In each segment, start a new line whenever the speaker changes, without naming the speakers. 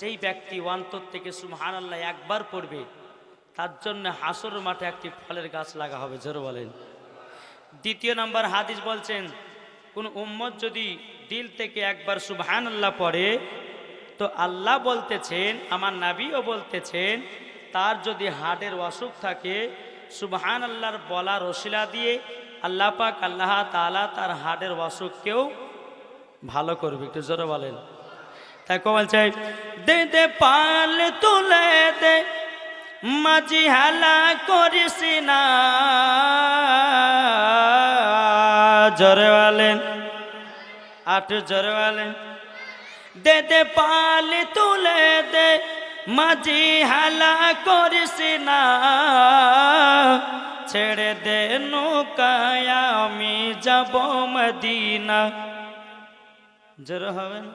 যেই ব্যক্তি অন্তর থেকে সুহান আল্লাহ একবার পড়বে, তার জন্য হাসর মাঠে একটি ফলের গাছ লাগা হবে, জোরে বলেন। দ্বিতীয় নম্বর হাদিস বলছেন, কোন উম্মত যদি দিল থেকে একবার সুবহান আল্লাহ পড়ে, তো আল্লাহ বলতেছেন, আমার নাবিও বলতেছেন, তার যদি হার্টের অসুখ থাকে সুবহান আল্লাহর বলার ওসিলা দিয়ে আল্লাহ পাক আল্লাহ তালা তার হার্টের অসুখকেও ভালো করবে, একটু জোরে বলেন। কমাল চাই। দে দে পাল তুলে দে, মাঝি হালা করিস না। জোরে বলেন, আট জোরে বলেন। দে দে পাল তুলে দে, মাঝি হালা করিস না। ছেড়ে দে নৌকায়, আমি যাব মদিনা। জোরে হবেন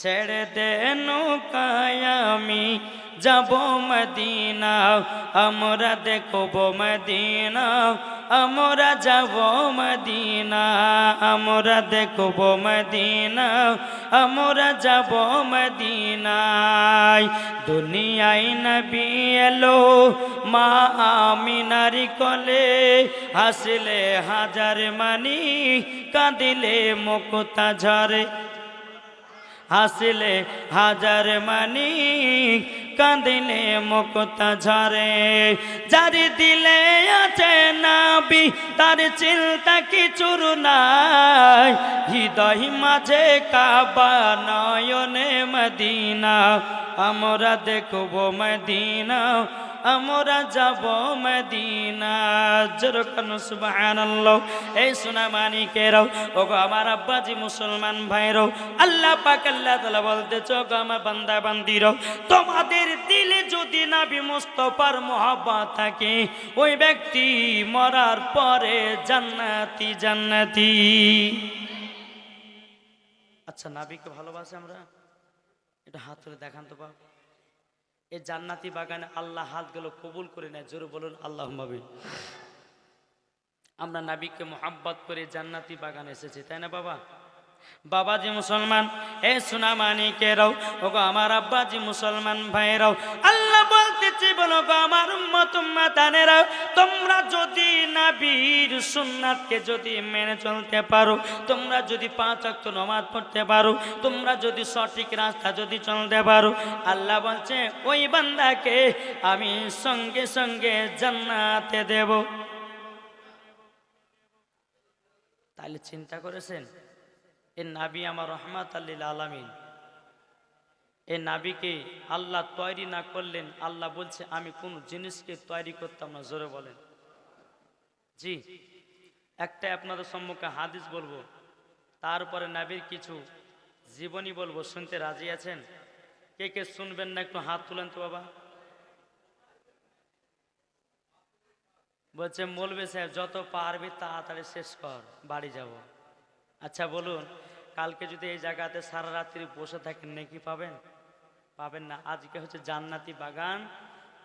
ছেড়ে দে নৌকায় আমি যাব মদিনা। আমরা দেখব মদিনা, আমরা যাব মদিনা। আমরা দেখব মদিনা, আমরা যাব মদিনায়। দুনিয়ায় নবী এলো মা আমিনারি কলে। হাসলে হাজার মানি, কাঁদিলে মুকুতা ঝরে হাসিলে হাজার মানি কাঁদিলে মুক্তা ঝরে। যারি দিলে আছে নাবি, তার চিন্তা কিছুর নাই। হৃদয় মাঝে কাবা নয়নে মদিনা, আমরা দেখব মদিনা, আমরা যাব মদিনা। যেরকম সুবহানাল্লাহ। এই সোনা মানিকেরাও, ওগো আমার আব্বাজি মুসলমান ভাইরাও, আল্লাহ পাক আল্লাহ তাআলা বলতেছে, ওগো আমার বান্দা বান্দিরাও তোমাদের দিলে যদি নাবি মুস্তফার মহব্বত থাকে, ওই ব্যক্তি মরার পরে জান্নাতি জান্নাতি। আচ্ছা নাবিকে ভালোবাসে আমরা? এটা হাত ধরে দেখান তো বাবা এই জান্নাতি বাগানে আল্লাহ হাতগুলো কবুল করে নেয়। জোরে বলুন আল্লাহ মাবি আমরা নাবিককে মোহাব্বত করে জান্নাতি বাগানে এসেছি, তাই না বাবা? বাবাজি মুসলমান, এ সোনা মানিকেরাও ওগো আমার আব্বাজি মুসলমান ভাইরাও আল্লাহ বলতেছি, বলো গো আমার উম্মত উম্মাতানেরাও তোমরা যদি নাবির সুন্নাতকে যদি মেনে চলতে পারো, তোমরা যদি পাঁচ ওয়াক্ত নামাজ পড়তে পারো, তোমরা যদি সঠিক রাস্তা যদি চলতে পারো, আল্লাহ বলছে, ওই বান্দাকে আমি সঙ্গে সঙ্গে জান্নাতে দেব। তাহলে চিন্তা করেছেন? এ নাবি আমার রহমাত আল্লিল আলামিন। এ নাবিকে আল্লাহ তৈরি না করলেন, আল্লাহ বলছে, আমি কোন জিনিসকে তৈরি করতাম না, জোরে বলেন। জি একটা আপনাদের সম্মুখে হাদিস বলব। তারপরে নাবির কিছু জীবনী বলব, শুনতে রাজি আছেন? কে কে শুনবেন না, একটু হাত তুলেন তো বাবা। বলছে মলবে সাহেব, যত পারবি তাড়াতাড়ি শেষ কর, বাড়ি যাব। আচ্ছা বলুন কালকে যদি এই জায়গাতে সারা রাত্রি বসে থাকেন, নাকি পাবেন? পাবেন না। আজকে হচ্ছে জান্নাতি বাগান।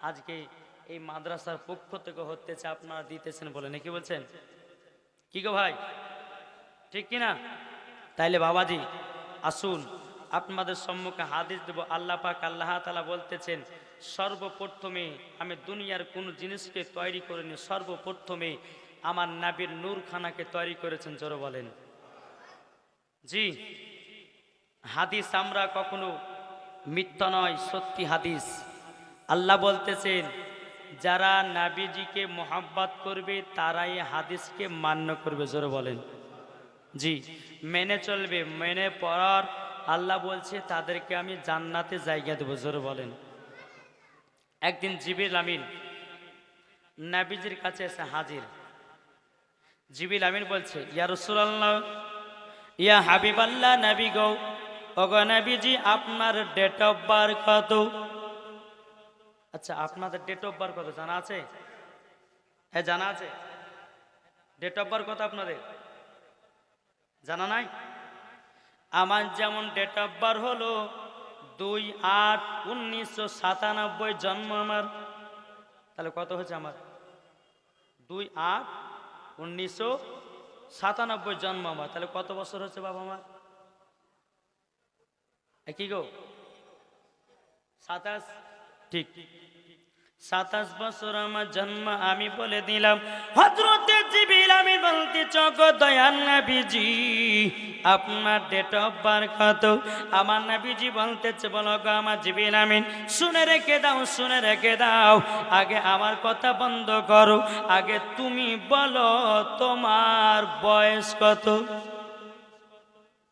আজকে এই মাদ্রাসার পক্ষ থেকে হতেছে আপনারা দিতেছেন বলে। নাকি বলছেন? কি গো ভাই? ঠিক কি না তাইলে বাবাজি, আসুন, আপনাদের সম্মুখে হাদিস দেব। আল্লাহ পাক আল্লাহ তালা বলতেছেন, সর্বপ্রথমে আমি দুনিয়ার কোন জিনিসকে তৈরি করিনি, সর্বপ্রথমে আমার নাবির নূরখানাকে তৈরি করেছেন, জোরে বলেন। জি। হাদিস আমরা কখনো মিথ্যা নয়, সত্যি হাদিস। আল্লাহ বলতেছেন, যারা নাবিজিকে মোহাব্বত করবে, তারাই হাদিসকে মান্য করবে, জোরে বলেন। জি, মেনে চলবে, মেনে পড়ার আল্লাহ বলছে, তাদেরকে আমি জান্নাতে জায়গা দেবো, জোরে বলেন। একদিন জিবিল আমিন, নাবিজির কাছে এসে হাজির। জিবিল আমিন বলছে, ইয়া রসুল্লাহ ইয়া হাবিব আল্লাহ নাবি গৌ, ওগো নাবিজি, আপনার ডেট অফ বার্থ কত? আচ্ছা আপনাদের ডেট অফ বার্থ কত, জানা আছে? হ্যাঁ জানা আছে। ডেট অফ বার্থ কত আপনাদের? জানা নাই? আমার যেমন ডেট অফ বার্থ হলো দুই আট উনিশশো সাতানব্বই জন্ম আমার। তাহলে কত হচ্ছে আমার? দুই আট উনিশশো সাতানব্বই জন্ম আমার। তাহলে কত বছর হচ্ছে বাবা আমার কি গো? সাতাশ? ঠিক ঠিক। সাতাশ বছর আমার জন্ম আমি বলে দিলাম হজরতে জিবিল আমি বলতে চক দয়াল নাবিজি, আপনার ডেট অফ বার্থ কত? আমার নাবিজি বলতেছে, বলো গো আমার জিবিল আমিন, শুনে রেখে দাও, শুনে রেখে দাও, আগে আমার কথা বন্ধ করো, আগে তুমি বলো তোমার বয়স কত?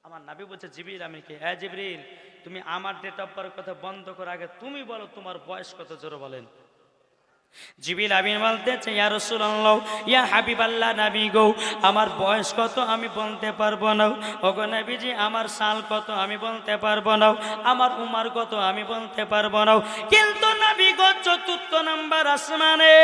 আমার নাবি বলছে জিবিল আমিনকে হ্যাঁ জিবরিল, তুমি আমার ডেট অফ বার্থ কথা বন্ধ করো, আগে তুমি বলো তোমার বয়স কত, জোরে বলেন। জিবিল আমিন বলতেছে, ইয়া রাসূলুল্লাহ, ইয়া হাবিবাল্লাহ নবী গো, আমার বয়স কত আমি বলতে পারব না। ওগো নবীজি, আমার সাল কত আমি বলতে পারব না। আমার উমার কত আমি বলতে পারব না। কিন্তু নবী গো, চতুর্থ নাম্বার আসমানে,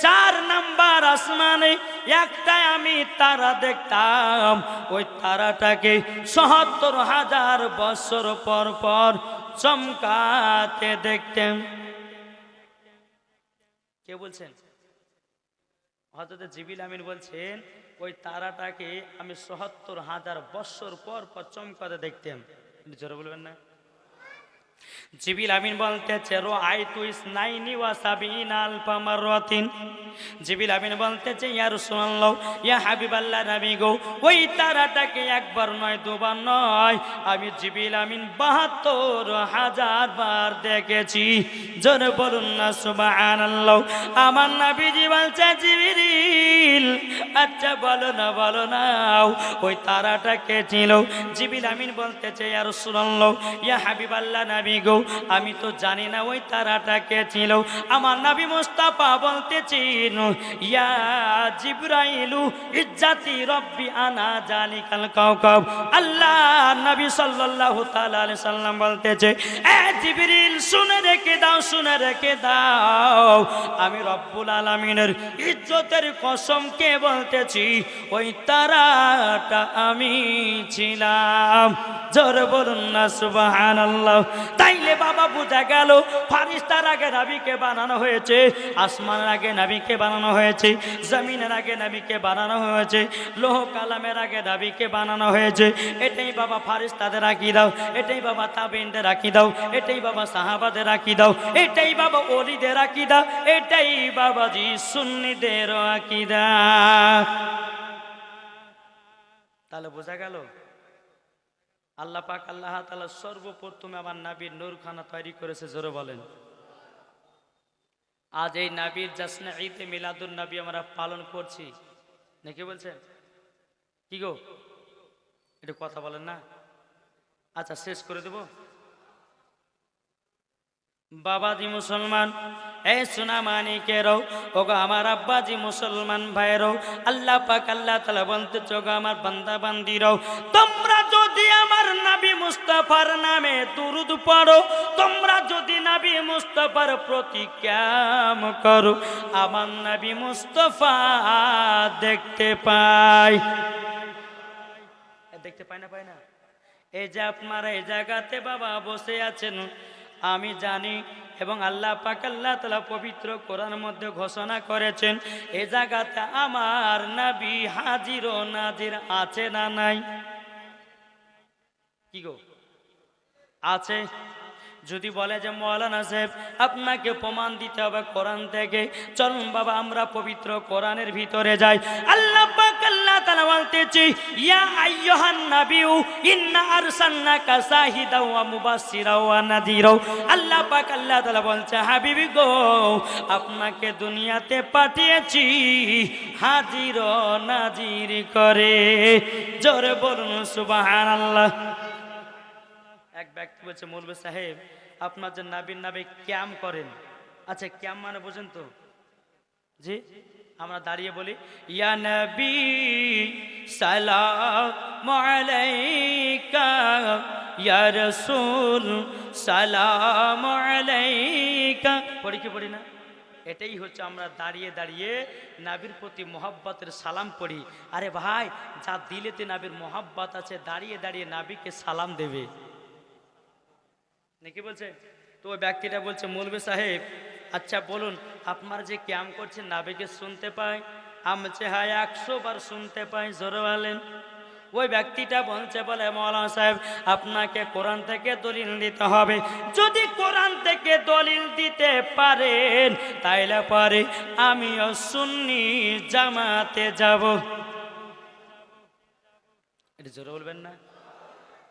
চার নাম্বার আসমানে একটাই আমি তারা দেখতাম। ওই তারাটাকে সত্তর হাজার বছর পর পর চমকাতে দেখতেন। কে বলছেন? হজরত জিবিল আমিন বলছেন, ওই তারাটাকে আমি সত্তর হাজার বৎসর পর পর চমকাতে দেখতাম। জোরে বলবেন না। জিবিল আমিন বলতেছে রো আই তুই নাইনি ওয়াসাবিন আলফা মাররাতিন। জিবিল আমিন বলতেছে, ইয়া রাসূলুল্লাহ, ইয়া হাবিবাল্লাহ নবী গো, ওই তারাটাকে একবার নয়, দুবার নয়, আমি জিবিল আমিন বাহাত্তর হাজার বার দেখেছি। জোরে বলুন না, সুবহানাল্লাহ। আমার নবীজি বলছে, জিবিরিল আচ্ছা বলো না বলো না, ওই তারাটাকে ছিল? জিবিল আমিন বলতেছে, ইয়া রাসূলুল্লাহ, ইয়া হাবিবাল্লাহ নবী গো, আমি তো জানি না ওই তারাটা কে ছিল। আমার নবী মুস্তাফা বলতেছেন ইয়া জিব্রাইলু ইজ্জাতি রব্বি আনা জানি কাল কাউ কাউকাব। আল্লাহ নবী সাল্লাল্লাহু তাআলা আলাইহি সাল্লাম বলতেছে, এ জিবরিল, শুনে রেখে দাও, শুনে রেখে দাও। আমি রব্বুল আলামিনের ইজ্জতের কসম কে বলতেছি, ওই তারাটা আমি ছিলাম। জোরে বলুন না, সুবহানাল্লাহ। তাইলে বাবা বোঝা গেল, ফারিস্তার আগে নাবিকে বানানো হয়েছে, আসমানের আগে নাবিকে বানানো হয়েছে, জমিনের আগে নাবিকে বানানো হয়েছে, লোহ কালামের আগে নাবিকে বানানো হয়েছে এটাই বাবা ফারিস্তাদের রাখি দাও এটাই বাবা তাবিনদের রাখি দাও এটাই বাবা সাহাবাদের রাখি দাও এটাই বাবা অলিদের রাখি দাও এটাই বাবাজি সুন্নিদের রাখি তাহলে বোঝা গেল? আল্লাহ পাক আল্লাহ তালা সর্বপ্রথমে আমার নাবির নূরখানা তৈরি করেছে, জোরে বলেন। আজ এই নাবির জাসনা ঈদে মিলাদুল নবী আমরা পালন করছি। নাকি বলছেন? কি গো? একটু কথা বলেন না? আচ্ছা শেষ করে দেব। বাবাজি মুসলমান, এ সোনা মানিকেরও ওগো আমার আব্বাজি মুসলমান ভাইয়েরও আল্লাহ পাক আল্লাহ তালা বলতে চোখ আমার বান্দা বান্দিরও তোমরা যদি আমার নাবি মুস্তাফার নামে দুরুদ পড়ো, তোমরা যদি নাবি মুস্তাফার প্রতি ক্যাম করো, আমার নাবি মুস্তাফা দেখতে পাই। দেখতে পাই না পাই না? এই যে আপনারা এই জায়গাতে বাবা বসে আছেন, আমি জানি, এবং আল্লাহ পাক আল্লাহ তালা পবিত্র কোরআন মধ্যে ঘোষণা করেছেন, এই জায়গাতে আমার নাবি হাজির ও নাজির আছে না নাই? কি গো? আছে? যদি বলে যে, মৌলানা সাহেব, আপনাকে প্রমাণ দিতে হবে কোরআন থেকে, চলুন বাবা, আমরা পবিত্র কোরআনের ভিতরে যাই। আল্লাহ তাআলা বলতেছি ইয়া আইয়ুহান নাবিয়্যু ইন্না আরসালনাকা শাহিদাও ওয়া মুবাশশিরাও ওয়া নাযীরাও আল্লাহ পাক আল্লাহ তাআলা বলছে, হাবিবি গো, আপনাকে দুনিয়াতে পাঠিয়েছি, হাজির ও নাজির করে। জোরে বলুন, সুবহানাল্লাহ। এক ব্যক্তি বলছে মৌলবী সাহেব, আপনার যে নাবির নাবে ক্যাম করেন আচ্ছা ক্যাম মানে বোঝেন তো? জি? আমরা দাঁড়িয়ে বলি, ইয়া নবী, সালাম ইয়া পড়ি কি পড়ি না? এটাই হচ্ছে আমরা দাঁড়িয়ে দাঁড়িয়ে নাবির প্রতি মোহাব্বতের সালাম পড়ি। আরে ভাই, যা দিলেতে নাবির মোহাব্বত আছে, দাঁড়িয়ে দাঁড়িয়ে নাবিকে সালাম দেবে। নাকি বলছে? তো ওই ব্যক্তিটা বলছে মৌলবী সাহেব আচ্ছা বলুন, আপনার যে ক্যাম করছেন নাবিকে শুনতে পাই আমি হ্যাঁ একশো বার শুনতে পাই জোরে বলেন। ওই ব্যক্তিটা বলছে বলে, মৌলানা সাহেব, আপনাকে কোরআন থেকে দলিল দিতে হবে। যদি কোরআন থেকে দলিল দিতে পারেন, তাইলে পরে আমিও সুন্নি জামাতে যাব। এটা জোরে বলবেন না?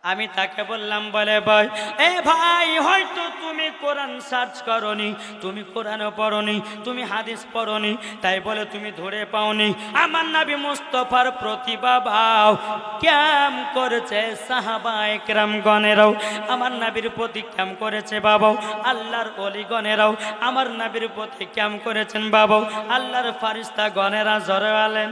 আমি তাকে বললাম, বলে ভাই, এ ভাই, হয়তো তুমি কোরআন সার্চ করনি, তুমি কোরআনও পড়নি, তুমি হাদিস পড়নি, তাই বলে তুমি ধরে পাওনি। আমার নাবি মুস্তফার প্রতিভা ভাও ক্যাম করেছে সাহাবা একরাম গণেরাও আমার নাবির প্রতি ক্যাম করেছে বাবাও, আল্লাহর অলি গণেরাও আমার নাবির প্রতি ক্যাম করেছেন বাবাও, আল্লাহর ফারিস্তা গণেরা জরে আলেন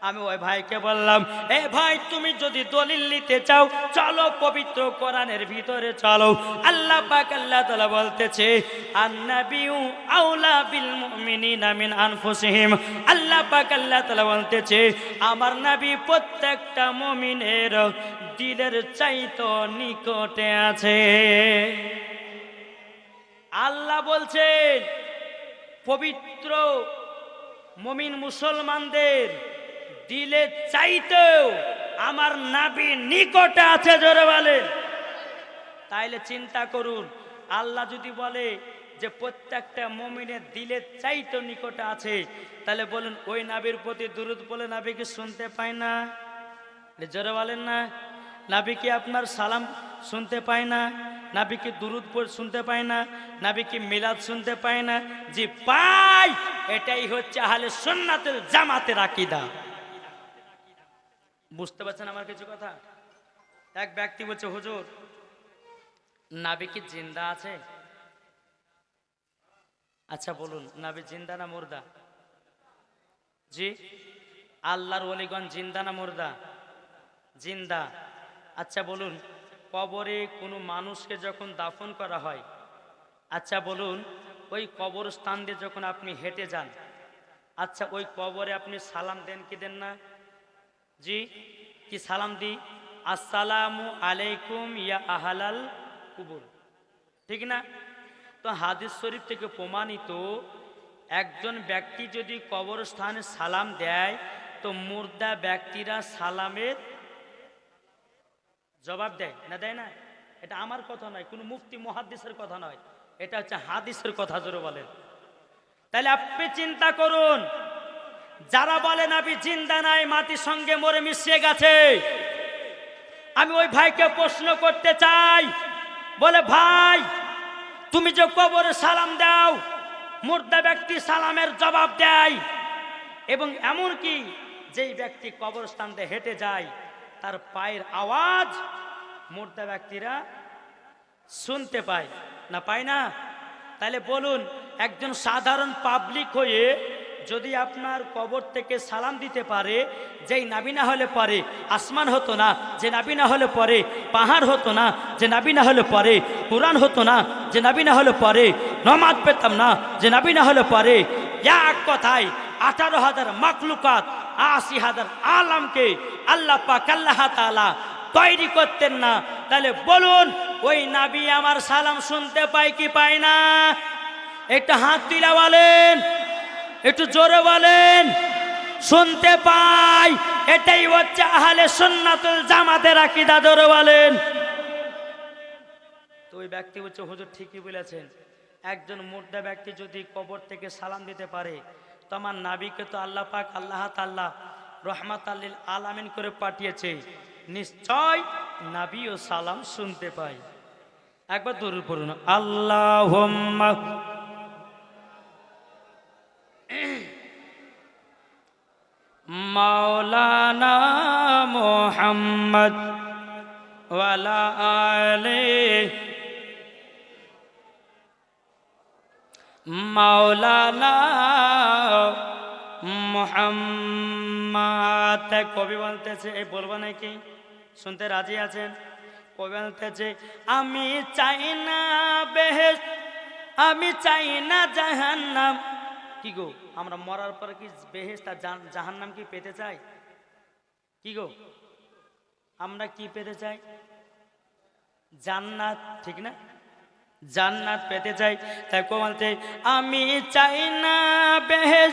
আমি ওই ভাইকে বললাম, এ ভাই, তুমি যদি দলিল নিতে চাও, চলো পবিত্র কোরআনের ভিতরে চলো। আল্লাহ পাক আল্লাহ তাআলা বলতেছে, আন্নাবিউ আউলা বিল মুমিনিনা মিন আনফুসিহিম। আল্লাহ পাক আল্লাহ তাআলা বলতেছে, আমার নবী প্রত্যেকটা মুমিনের দিলের চাইতো নিকটে আছে। আল্লাহ বলছেন, পবিত্র মমিন মুসলমানদের দিলে চাইতেও আমার নাবি নিকটে আছে জোরে বলেন। তাইলে চিন্তা করুন, আল্লাহ যদি বলে যে প্রত্যেকটা মমিনের দিলে চাইতো নিকটে আছে, তাহলে বলুন, ওই নাবির প্রতি দুরুদ বলে নাবি কি শুনতে পায় না? জোরে বলেন না। নাবি কি আপনার সালাম শুনতে পায় না? নাবি কি দুরুদ শুনতে পায় না? নাবি কি মিলাদ শুনতে পায় না? যে পাই, এটাই হচ্ছে আহলে সুন্নাতের জামাতের আকিদা। বুঝতে পারছেন আমার কিছু কথা? এক ব্যক্তি বলছে, হুজুর, নাবি কি জিন্দা আছে? আচ্ছা বলুন, নাবি জিন্দা না মুর্দা? জি? আল্লাহর ওলিগণ জিন্দা না মুর্দা? জিন্দা। আচ্ছা বলুন, কবরে কোনো মানুষকে যখন দাফন করা হয় আচ্ছা বলুন, ওই কবরস্থান দিয়ে যখন আপনি হেঁটে যান আচ্ছা ওই কবরে আপনি সালাম দেন কি দেন না? জি, কি সালাম দি? আসসালামু আলাইকুম ইয়া আহালাল কুবুর। ঠিক না? তো হাদিস শরীফ থেকে প্রমাণিত, একজন ব্যক্তি যদি কবরস্থানে সালাম দেয়, তো মুর্দা ব্যক্তিরা সালামের জবাব দেয়। না দেয় না? এটা আমার কথা নয়, কোনো মুফতি মহাদিসের কথা নয়। এটা হচ্ছে হাদিসের কথা জোরে বলেন। তাহলে আপনি চিন্তা করুন যারা বলেন আপনি জিন্দা নাই, মাটির সঙ্গে মরে মিশিয়ে গেছে। আমি ওই ভাইকে প্রশ্ন করতে চাই, বলে, ভাই, তুমি যে কবরে সালাম দাও, মুর্দা ব্যক্তি সালামের জবাব দেয়। এবং এমন কি, যেই ব্যক্তি কবরস্থান দিয়ে হেঁটে যায়, তার পায়ের আওয়াজ মুর্দা ব্যক্তিরা শুনতে পায়। না পায় না? তাহলে বলুন, একজন সাধারণ পাবলিক হয়ে যদি আপনার কবর থেকে সালাম দিতে পারে, যেই নাবি না হলে পরে, আসমান হতো না, যে নাবি না হলে পরে, পাহাড় হতো না, যে নাবি না হলে পরে, কোরআন হতো না, যে নাবি না হলে পরে, নমাজ পেতাম না, যে নাবি না হলে পরে, এক কথায় আঠারো হাজার মাকলুকাত আশি হাজার আলামকে আল্লাহ পাক, আল্লাহ তালা তৈরি করতেন না। তাহলে বলুন, ওই নাবি আমার সালাম শুনতে পাই কি পায় না? একটা হাত তুলা বলেন। একটু জোরে বলেন। শুনতে পাই, এটাই হচ্ছে আহলে সুন্নাতুল জামাতের আকিদা, জোরে বলেন। তো ওই ব্যক্তি হচ্ছে হুজুর ঠিকই বলেছেন। একজন মুর্দা ব্যক্তি যদি কবর থেকে সালাম দিতে পারে, তো আমার নাবিকে তো আল্লাহ পাক আল্লাহ তাল্লাহ রহমাত আল্লিল আলামিন করে পাঠিয়েছে। নিশ্চয় নাবি ও সালাম শুনতে পাই একবার দূর পড়ুন আল্লাহ মোহাম্মদ কবি বলতেছে, এই বলব নাকি? শুনতে রাজি আছেন? কবি বলতেছে, আমি চাই না বেহেস আমি চাই না জাহান্নাম। কি গো, আমরা মরার পর কি বেহেস্তা জাহান্নাম কি পেতে চাই? কি গো, আমরা কি পেতে চাই? জান্নাত, ঠিক না? জান্নাত পেতে চাই। তাই কবি বলতে আমি চাই না বেহেস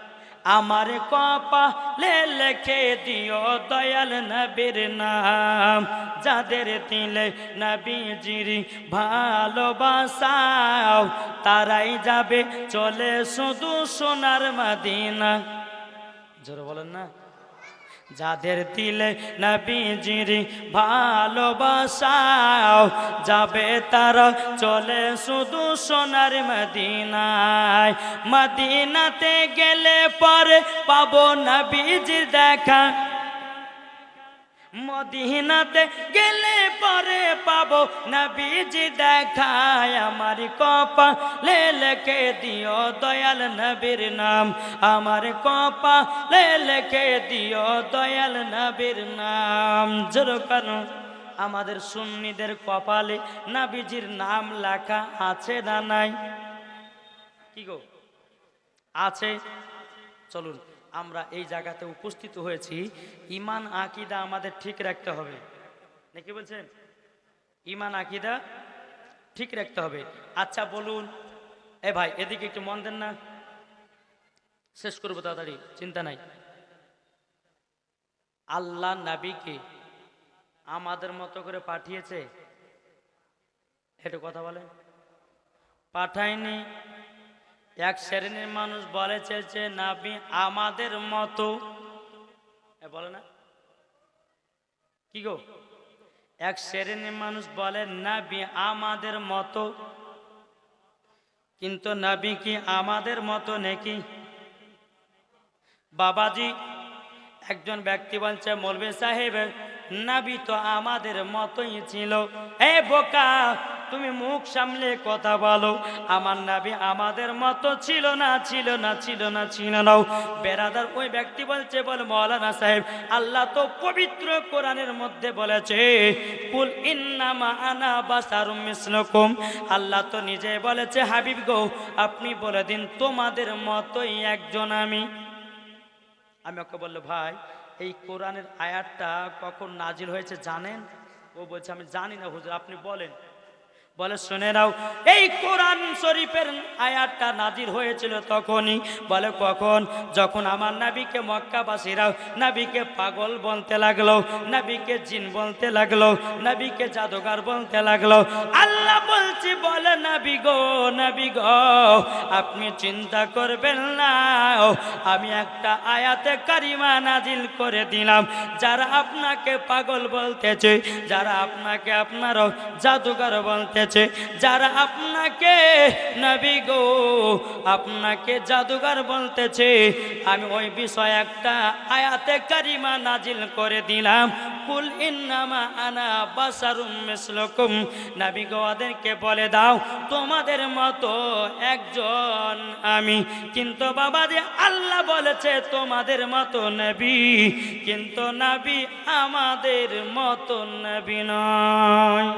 আমার কপা লে লেখে দিও দয়াল নবীর নাম। যাদের দিলে নবীজির ভালোবাসাও, তারাই যাবে চলে শুধু সোনার মাদিনা। জোর বলেন না। যাদের দিলে নবীজির ভালোবাসাও যাবে তার চলে শুধু সোনার মদিনায়। মদিনাতে গেলে পরে পাবো নবীজির দেখা। মদিনাতে গেলে পরে পাবো। নবীজি দেখায় আমার কপা লে লেখে দিও দয়াল নবীর নাম। আমার কপা লে লেখে দিও দয়াল নবীর নাম। জোর কারণ আমাদের সুন্নিদের কপালে নবীজির নাম লেখা আছে না নাই? কি গো? আছে? চলুন। আমরা এই জায়গাতে উপস্থিত হয়েছি ইমান আকিদা আমাদের ঠিক রাখতে হবে। নাকি বলছেন? ইমান আকিদা ঠিক রাখতে হবে। আচ্ছা বলুন। এ ভাই, এদিকে একটু মন দেন না। শেষ করব তাড়াতাড়ি, চিন্তা নাই। আল্লাহ নাবিকে আমাদের মতো করে পাঠিয়েছে? একটু কথা বলেন। পাঠায়নি। এক শ্রেণির মানুষ বলেছে যে, নাবি আমাদের মতো। বলে না? কি গো? এক শ্রেণির মানুষ বলে, নাবি আমাদের মতো। কিন্তু নাবি কি আমাদের মতো নাকি? বাবাজি একজন ব্যক্তি বলছে মলবে সাহেব, নাবি তো আমাদের মতোই ছিল। এ বোকা! তুমি মুখ সামলে কথা বলো। আমার নাবি আমাদের মতো ছিল না ছিল না ছিল না ছিল না। বেরাদার ওই ব্যক্তি বলছে, বল মৌলানা সাহেব, আল্লাহ তো পবিত্র কোরআনের মধ্যে বলেছে, কুল ইন্নামা আনা বাসারুম মিসলকুম। আল্লাহ তো নিজে বলেছে, হাবিব গো, আপনি বলে দিন, তোমাদের মতোই একজন আমি। আমি ওকে বলল, ভাই, এই কোরআনের আয়াতটা কখন নাজিল হয়েছে জানেন? ও বলছে, আমি জানি না হুজুর, আপনি বলেন। বলে, শুনে নাও, এই কোরআন শরীফের আয়াতটা নাজির হয়েছিল তখনই। বলে, কখন? যখন আমার নাবিকে মক্কাবাসীরা নাবিকে পাগল বলতে লাগল, নাবিকে জিন বলতে লাগল, নাবিকে জাদুগার বলতে লাগল। আল্লাহ বলছি, বলে, নাবি গো নাবি গো, আপনি চিন্তা করবেন না। আমি একটা আয়াতে কারিমা নাজিল করে দিলাম। যারা আপনাকে পাগল বলতেছে, যারা আপনাকে আপনারও জাদুগার বলতেছে যারা আপনাকে, নবী গো, আপনাকে জাদুগার বলতেছে, আমি ওই বিষয় একটা আয়াতে কারিমা নাজিল করে দিলাম। কুল ইন্নামা আনা বাসারুম মিসলুকুম। নবী গো, ওদেরকে বলে দাও, তোমাদের মতো একজন আমি। কিন্তু বাবা যে আল্লাহ বলেছে, তোমাদের মতো নবী, কিন্তু নবী আমাদের মতো নবী নয়।